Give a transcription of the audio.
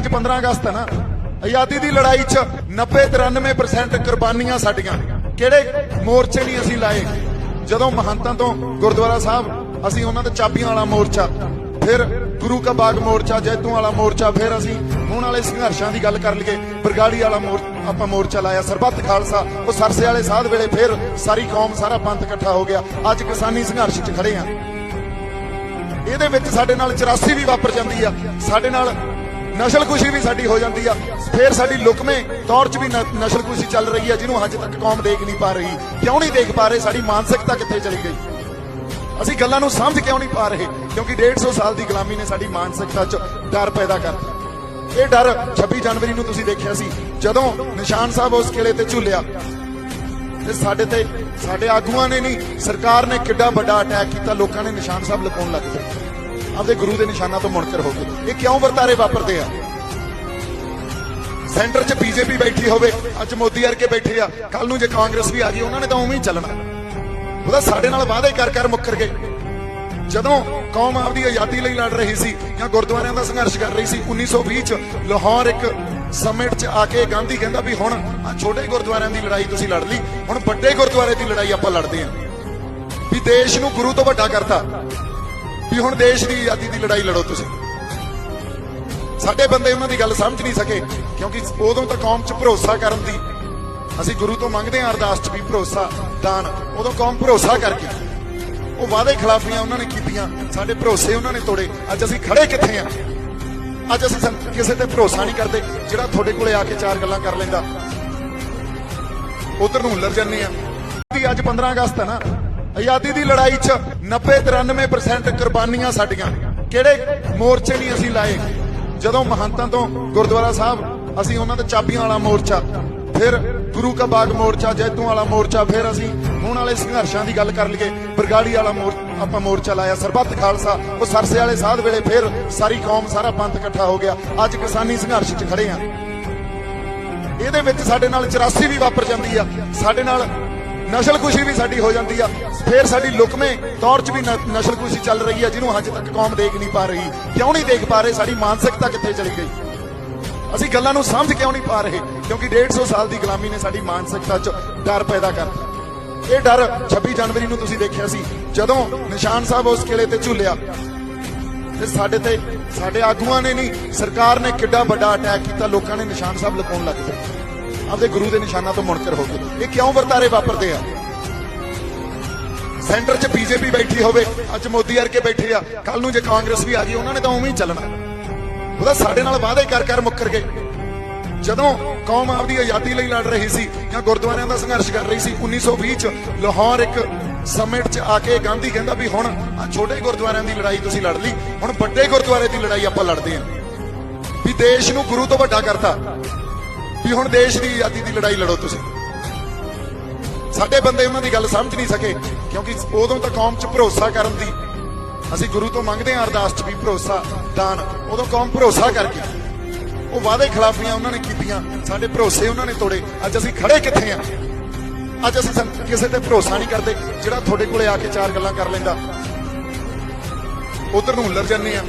ਅੱਜ 15 ਅਗਸਤ ਹੈ ਨਾ, ਆਜ਼ਾਦੀ ਦੀ ਲੜਾਈ 'ਚ 90 93% ਕੁਰਬਾਨੀਆਂ ਸਾਡੀਆਂ। ਕਿਹੜੇ ਮੋਰਚੇ ਨਹੀਂ ਅਸੀਂ ਲਾਏ? ਜਦੋਂ ਮਹੰਤਾਂ ਤੋਂ ਗੁਰਦੁਆਰਾ ਸਾਹਿਬ, ਅਸੀਂ ਉਹਨਾਂ ਦੇ ਚਾਬੀਆਂ ਵਾਲਾ ਮੋਰਚਾ, ਫਿਰ ਗੁਰੂ ਕਾ ਬਾਗ ਮੋਰਚਾ, ਜੈਤੂ ਵਾਲਾ ਮੋਰਚਾ, ਫਿਰ ਅਸੀਂ ਹੁਣ ਵਾਲੇ ਸੰਘਰਸ਼ਾਂ ਦੀ ਗੱਲ ਕਰ ਲਈਏ, ਬਰਗਾੜੀ ਵਾਲਾ ਆਪਾਂ ਮੋਰਚਾ ਲਾਇਆ, ਸਰਬੱਤ ਖਾਲਸਾ, ਉਹ ਸਰਸੇ ਵਾਲੇ ਸਾਧ ਵੇਲੇ ਫਿਰ ਸਾਰੀ ਕੌਮ, ਸਾਰਾ ਪੰਥ ਇਕੱਠਾ ਹੋ ਗਿਆ। ਅੱਜ ਕਿਸਾਨੀ ਸੰਘਰਸ਼ 'ਚ ਖੜੇ ਆ ਇਹਦੇ ਵਿੱਚ ਸਾਡੇ ਨਾਲ 84 ਵੀ ਵਾਪਰ ਜਾਂਦੀ ਆ। ਸਾਡੇ ਨਾਲ ਨਸਲਕੁਸ਼ੀ ਵੀ ਸਾਡੀ ਹੋ ਜਾਂਦੀ ਆ। ਫਿਰ ਸਾਡੀ ਲੁਕਵੇਂ ਤੌਰ 'ਚ ਵੀ ਨ- ਨਸਲਕੁਸ਼ੀ ਚੱਲ ਰਹੀ ਆ, ਜਿਹਨੂੰ ਅੱਜ ਤੱਕ ਕੌਮ ਦੇਖ ਨਹੀਂ ਪਾ ਰਹੀ। ਕਿਉਂ ਨਹੀਂ ਦੇਖ ਪਾ ਰਹੇ? ਸਾਡੀ ਮਾਨਸਿਕਤਾ ਕਿੱਥੇ ਚਲੀ ਗਈ? ਅਸੀਂ ਗੱਲਾਂ ਨੂੰ ਸਮਝ ਕਿਉਂ ਨਹੀਂ ਪਾ ਰਹੇ? ਕਿਉਂਕਿ 150 ਸਾਲ ਦੀ ਗੁਲਾਮੀ ਨੇ ਸਾਡੀ ਮਾਨਸਿਕਤਾ 'ਚ ਡਰ ਪੈਦਾ ਕਰ ਇਹ ਡਰ 26 ਜਨਵਰੀ ਨੂੰ ਤੁਸੀਂ ਦੇਖਿਆ ਸੀ, ਜਦੋਂ ਨਿਸ਼ਾਨ ਸਾਹਿਬ ਉਸ ਕਿਲੇ ਤੇ ਝੂਲਿਆ। ਤੇ ਸਾਡੇ ਤੇ, ਸਾਡੇ ਆਗੂਆਂ ਨੇ ਨਹੀਂ, ਸਰਕਾਰ ਨੇ ਕਿੱਡਾ ਵੱਡਾ ਅਟੈਕ ਕੀਤਾ, ਲੋਕਾਂ ਨੇ ਨਿਸ਼ਾਨ ਸਾਹਿਬ ਲਗਾਉਣ ਲੱਗ ਪਏ। ਆਪਦੇ ਗੁਰੂ ਦੇ ਨਿਸ਼ਾਨਾਂ ਤੋਂ ਮੁਨਕਰ ਹੋ ਗਏ ਇਹ ਕਿਉਂ ਵਰਤਾਰੇ ਵਾਪਰਦੇ ਆ? ਸੈਂਟਰ 'ਚ ਬੀਜੇਪੀ ਬੈਠੀ ਹੋਵੇ, ਅੱਜ ਮੋਦੀ ਵਰਗੇ ਬੈਠੇ ਆ ਕੱਲ ਨੂੰ ਜੇ ਕਾਂਗਰਸ ਵੀ ਆ ਗਈ, ਉਹਨਾਂ ਨੇ ਤਾਂ ਉਵੇਂ ਹੀ ਚੱਲਣਾ। ਉਹਦਾ ਸਾਡੇ ਨਾਲ ਵਾਅਦੇ ਕਰ ਕਰ ਮੁੱਕਰ ਗਏ। ਜਦੋਂ ਕੌਮ ਆਪਦੀ ਆਜ਼ਾਦੀ ਲਈ ਲੜ ਰਹੀ ਸੀ ਜਾਂ ਗੁਰਦੁਆਰਿਆਂ ਦਾ ਸੰਘਰਸ਼ ਕਰ ਰਹੀ ਸੀ 1920 ਚ ਲਾਹੌਰ ਇੱਕ ਸਮਿਟ ਚ ਆ ਕੇ ਗਾਂਧੀ ਕਹਿੰਦਾ ਵੀ ਹੁਣ ਆਹ ਛੋਟੇ ਗੁਰਦੁਆਰਿਆਂ ਦੀ ਲੜਾਈ ਤੁਸੀਂ ਲੜ ਲਈ, ਹੁਣ ਵੱਡੇ ਗੁਰਦੁਆਰੇ ਦੀ ਲੜਾਈ ਆਪਾਂ ਲੜਦੇ ਹਾਂ। ਵੀ ਦੇਸ਼ ਨੂੰ ਗੁਰੂ ਤੋਂ ਵੱਡਾ ਕਰਤਾ। ਵੀ ਹੁਣ ਦੇਸ਼ ਦੀ ਆਜ਼ਾਦੀ ਦੀ ਲੜਾਈ ਲੜੋ ਤੁਸੀਂ। ਸਾਡੇ ਬੰਦੇ ਉਹਨਾਂ ਦੀ ਗੱਲ ਸਮਝ ਨਹੀਂ ਸਕੇ, ਕਿਉਂਕਿ ਉਦੋਂ ਤਾਂ ਕੌਮ 'ਚ ਭਰੋਸਾ ਕਰਨ ਦੀ ਅਸੀਂ ਗੁਰੂ ਤੋਂ ਮੰਗਦੇ ਹਾਂ, ਅਰਦਾਸ 'ਚ ਵੀ ਭਰੋਸਾ, ਦਾਨ, ਉਦੋਂ ਕੌਮ ਭਰੋਸਾ ਕਰ ਗਈ ਉਹ ਵਾਅਦੇ ਖਿਲਾਫੀਆਂ ਉਹਨਾਂ ਨੇ ਕੀਤੀਆਂ, ਸਾਡੇ ਭਰੋਸੇ ਉਹਨਾਂ ਨੇ ਤੋੜੇ, ਅੱਜ ਅਸੀਂ ਖੜੇ ਕਿੱਥੇ ਆ ਅੱਜ ਅਸੀਂ ਕਿਸੇ ਤੇ ਭਰੋਸਾ ਨਹੀਂ ਕਰਦੇ, ਜਿਹੜਾ ਤੁਹਾਡੇ ਕੋਲੇ ਆ ਕੇ ਚਾਰ ਗੱਲਾਂ ਕਰ ਲੈਂਦਾ। ਉਧਰ ਨੂੰ ਹੁੱਲਰ ਜੰਨੇ ਆ ਅੱਜ 15 ਅਗਸਤ ਹੈ ਨਾ ਆਜ਼ਾਦੀ ਦੀ ਲੜਾਈ 'ਚ 90 93% ਕੁਰਬਾਨੀਆਂ ਸਾਡੀਆਂ। ਕਿਹੜੇ ਮੋਰਚੇ ਨਹੀਂ ਅਸੀਂ ਲਾਏ? ਜਦੋਂ ਮਹੰਤਾਂ ਤੋਂ ਗੁਰਦੁਆਰਾ ਸਾਹਿਬ, ਅਸੀਂ ਉਹਨਾਂ ਦੇ ਚਾਬੀਆਂ ਵਾਲਾ ਮੋਰਚਾ, ਫਿਰ ਗੁਰੂ ਕਾ ਬਾਗ ਮੋਰਚਾ ਜੈਤੂ ਵਾਲਾ ਮੋਰਚਾ, ਫਿਰ ਅਸੀਂ ਹੁਣ ਵਾਲੇ ਸੰਘਰਸ਼ਾਂ ਦੀ ਗੱਲ ਕਰ ਲਈਏ, ਬਰਗਾੜੀ ਵਾਲਾ ਮੋਰ, ਆਪਾਂ ਮੋਰਚਾ ਲਾਇਆ, ਸਰਬੱਤ ਖਾਲਸਾ, ਉਹ ਸਰਸੇ ਵਾਲੇ ਸਾਧ ਵੇਲੇ ਫਿਰ ਸਾਰੀ ਕੌਮ, ਸਾਰਾ ਪੰਥ ਇਕੱਠਾ ਹੋ ਗਿਆ। ਅੱਜ ਕਿਸਾਨੀ ਸੰਘਰਸ਼ 'ਚ ਖੜੇ ਆ। ਇਹਦੇ ਵਿੱਚ ਸਾਡੇ ਨਾਲ 84 ਵੀ ਵਾਪਰ ਜਾਂਦੀ ਆ। ਸਾਡੇ ਨਾਲ ਨਸਲਕੁਸ਼ੀ ਵੀ ਸਾਡੀ ਹੋ ਜਾਂਦੀ ਆ। ਫਿਰ ਸਾਡੀ ਲੁਕਵੇਂ ਤੌਰ 'ਚ ਵੀ ਨਸਲਕੁਸ਼ੀ ਚੱਲ ਰਹੀ ਆ, ਜਿਹਨੂੰ ਅੱਜ ਤੱਕ ਕੌਮ ਦੇਖ ਨਹੀਂ ਪਾ ਰਹੀ। ਕਿਉਂ ਨਹੀਂ ਦੇਖ ਪਾ ਰਹੇ? ਸਾਡੀ ਮਾਨਸਿਕਤਾ ਕਿੱਥੇ ਚਲੀ ਗਈ? ਅਸੀਂ ਗੱਲਾਂ ਨੂੰ ਸਮਝ ਕਿਉਂ ਨਹੀਂ ਪਾ ਰਹੇ? ਕਿਉਂਕਿ 150 ਸਾਲ ਦੀ ਗੁਲਾਮੀ ਨੇ ਸਾਡੀ ਮਾਨਸਿਕਤਾ 'ਚ ਡਰ ਪੈਦਾ ਕਰ ਇਹ ਡਰ 26 ਜਨਵਰੀ ਨੂੰ ਤੁਸੀਂ ਦੇਖਿਆ ਸੀ, ਜਦੋਂ ਨਿਸ਼ਾਨ ਸਾਹਿਬ ਉਸ ਕਿਲੇ ਤੇ ਝੁੱਲਿਆ। ਤੇ ਸਾਡੇ ਤੇ ਸਾਡੇ ਆਗੂਆਂ ਨੇ ਨਹੀਂ, ਸਰਕਾਰ ਨੇ ਕਿੱਡਾ ਵੱਡਾ ਅਟੈਕ ਕੀਤਾ, ਲੋਕਾਂ ਨੇ ਨਿਸ਼ਾਨ ਸਾਹਿਬ ਲਗਾਉਣ ਲੱਗ ਪਏ। ਆਪਦੇ ਗੁਰੂ ਦੇ ਨਿਸ਼ਾਨਾਂ ਤੋਂ ਮੁਨਕਰ ਹੋ ਗਏ ਇਹ ਕਿਉਂ ਵਰਤਾਰੇ ਵਾਪਰਦੇ ਆ? ਸੈਂਟਰ 'ਚ ਬੀਜੇਪੀ ਬੈਠੀ ਹੋਵੇ, ਅੱਜ ਮੋਦੀ ਵਰਗੇ ਬੈਠੇ ਆ। ਕੱਲ ਨੂੰ ਜੇ ਕਾਂਗਰਸ ਵੀ ਆ ਗਈ, ਉਹਨਾਂ ਨੇ ਤਾਂ ਉਵੇਂ ਹੀ ਚੱਲਣਾ। ਉਹਦਾ ਸਾਡੇ ਨਾਲ ਵਾਅਦੇ ਕਰ ਕਰ ਮੁੱਕਰ ਗਏ। ਜਦੋਂ ਕੌਮ ਆਪਦੀ ਆਜ਼ਾਦੀ ਲਈ ਲੜ ਰਹੀ ਸੀ ਜਾਂ ਗੁਰਦੁਆਰਿਆਂ ਦਾ ਸੰਘਰਸ਼ ਕਰ ਰਹੀ ਸੀ 1920 ਚ ਲਾਹੌਰ ਇੱਕ ਸਮਿਟ 'ਚ ਆ ਕੇ ਗਾਂਧੀ ਕਹਿੰਦਾ ਵੀ ਹੁਣ ਆਹ ਛੋਟੇ ਗੁਰਦੁਆਰਿਆਂ ਦੀ ਲੜਾਈ ਤੁਸੀਂ ਲੜ ਲਈ, ਹੁਣ ਵੱਡੇ ਗੁਰਦੁਆਰੇ ਦੀ ਲੜਾਈ ਆਪਾਂ ਲੜਦੇ ਹਾਂ। ਵੀ ਦੇਸ਼ ਨੂੰ ਗੁਰੂ ਤੋਂ ਵੱਡਾ ਕਰਤਾ। ਵੀ ਹੁਣ ਦੇਸ਼ ਦੀ ਆਜ਼ਾਦੀ ਦੀ ਲੜਾਈ ਲੜੋ ਤੁਸੀਂ। ਸਾਡੇ ਬੰਦੇ ਉਹਨਾਂ ਦੀ ਗੱਲ ਸਮਝ ਨਹੀਂ ਸਕੇ, ਕਿਉਂਕਿ ਉਦੋਂ ਤਾਂ ਕੌਮ 'ਚ ਭਰੋਸਾ ਕਰਨ ਦੀ ਅਸੀਂ ਗੁਰੂ ਤੋਂ ਮੰਗਦੇ ਹਾਂ ਅਰਦਾਸ 'ਚ ਵੀ ਭਰੋਸਾ, ਦਾਨ, ਉਦੋਂ ਕੌਮ ਭਰੋਸਾ ਕਰ ਗਈ ਉਹ ਵਾਅਦੇ ਖਿਲਾਫੀਆਂ ਉਹਨਾਂ ਨੇ ਕੀਤੀਆਂ, ਸਾਡੇ ਭਰੋਸੇ ਉਹਨਾਂ ਨੇ ਤੋੜੇ। ਅੱਜ ਅਸੀਂ ਖੜੇ ਕਿੱਥੇ ਆ ਅੱਜ ਅਸੀਂ ਕਿਸੇ ਤੇ ਭਰੋਸਾ ਨਹੀਂ ਕਰਦੇ, ਜਿਹੜਾ ਤੁਹਾਡੇ ਕੋਲੇ ਆ ਕੇ ਚਾਰ ਗੱਲਾਂ ਕਰ ਲੈਂਦਾ। ਉਧਰ ਨੂੰ ਹੁੱਲਰ ਜੰਨੇ ਆ